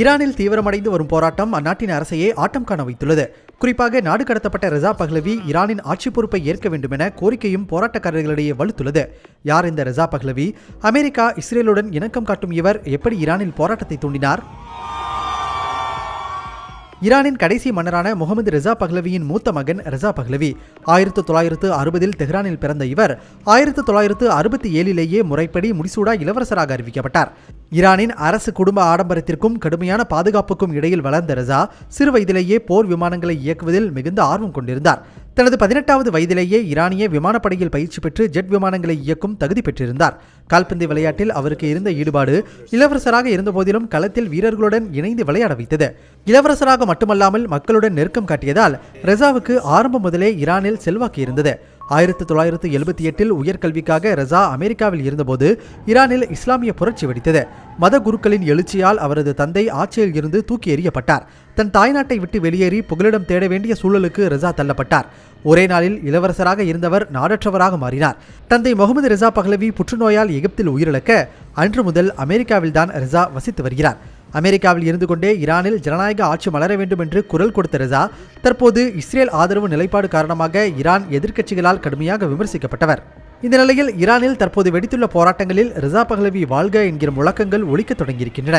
ஈரானில் தீவிரமடைந்து வரும் போராட்டம் அந்நாட்டின் அரசையே ஆட்டம் காண வைத்துள்ளது. குறிப்பாக நாடு கடத்தப்பட்ட ரெசா பஹ்லவி ஈரானின் ஆட்சி பொறுப்பை ஏற்க வேண்டும் என கோரிக்கையும் போராட்டக்காரர்களிடையே வலுத்துள்ளது. யார் இந்த ரெசா பஹ்லவி? அமெரிக்கா இஸ்ரேலுடன் இணக்கம் காட்டும் இவர் எப்படி ஈரானில் போராட்டத்தை தூண்டினார்? ஈரானின் கடைசி மன்னரான முகமது ரெசா பஹ்லவியின் மூத்த மகன் ரிசா பஹ்லவி. ஆயிரத்து தொள்ளாயிரத்து அறுபதில் தெஹ்ரானில் பிறந்த இவர் ஆயிரத்து தொள்ளாயிரத்து அறுபத்தி ஏழிலேயே முறைப்படி முடிசூடா இளவரசராக அறிவிக்கப்பட்டார். ஈரானின் அரசு குடும்ப ஆடம்பரத்திற்கும் கடுமையான பாதுகாப்புக்கும் இடையில் வளர்ந்த ரெசா சிறு வயதிலேயே போர் விமானங்களை இயக்குவதில் மிகுந்த ஆர்வம் கொண்டிருந்தார். தனது பதினெட்டாவது வயதிலேயே ஈரானிய விமானப்படையில் பயிற்சி பெற்று ஜெட் விமானங்களை இயக்கும் தகுதி பெற்றிருந்தார். கால்பந்து விளையாட்டில் அவருக்கு இருந்த ஈடுபாடு இளவரசராக இருந்தபோதிலும் களத்தில் வீரர்களுடன் இணைந்து விளையாட வைத்தது. இளவரசராக மட்டுமல்லாமல் மக்களுடன் நெருக்கம் காட்டியதால் ரெசாவுக்கு ஆரம்பம் முதலே ஈரானில் செல்வாக்கு இருந்தது. ஆயிரத்தி தொள்ளாயிரத்து எழுபத்தி எட்டில் உயர்கல்விக்காக ரெசா அமெரிக்காவில் இருந்தபோது ஈரானில் இஸ்லாமிய புரட்சி வெடித்தது. மத குருக்களின் எழுச்சியால் அவரது தந்தை ஆட்சியில் இருந்து தூக்கி எறியப்பட்டார். தன் தாய்நாட்டை விட்டு வெளியேறி புகலிடம் தேட வேண்டிய சூழலுக்கு ரெசா தள்ளப்பட்டார். ஒரே நாளில் இளவரசராக இருந்தவர் நாடற்றவராக மாறினார். தந்தை முகமது ரிசா பஹ்லவி புற்றுநோயால் எகிப்தில் உயிரிழக்க அன்று முதல் அமெரிக்காவில்தான் ரெசா வசித்து வருகிறார். அமெரிக்காவில் இருந்து கொண்டே ஈரானில் ஜனநாயக ஆட்சி மலர வேண்டும் என்று குரல் கொடுத்த ரெசா தற்போது இஸ்ரேல் ஆதரவு நிலைப்பாடு காரணமாக ஈரான் எதிர்க்கட்சிகளால் கடுமையாக விமர்சிக்கப்பட்டவர். இந்த நிலையில் ஈரானில் தற்போது வெடித்துள்ள போராட்டங்களில் ரிசா பஹ்லவி வாழ்க என்கிற முழக்கங்கள் ஒழிக்கத் தொடங்கியிருக்கின்றன.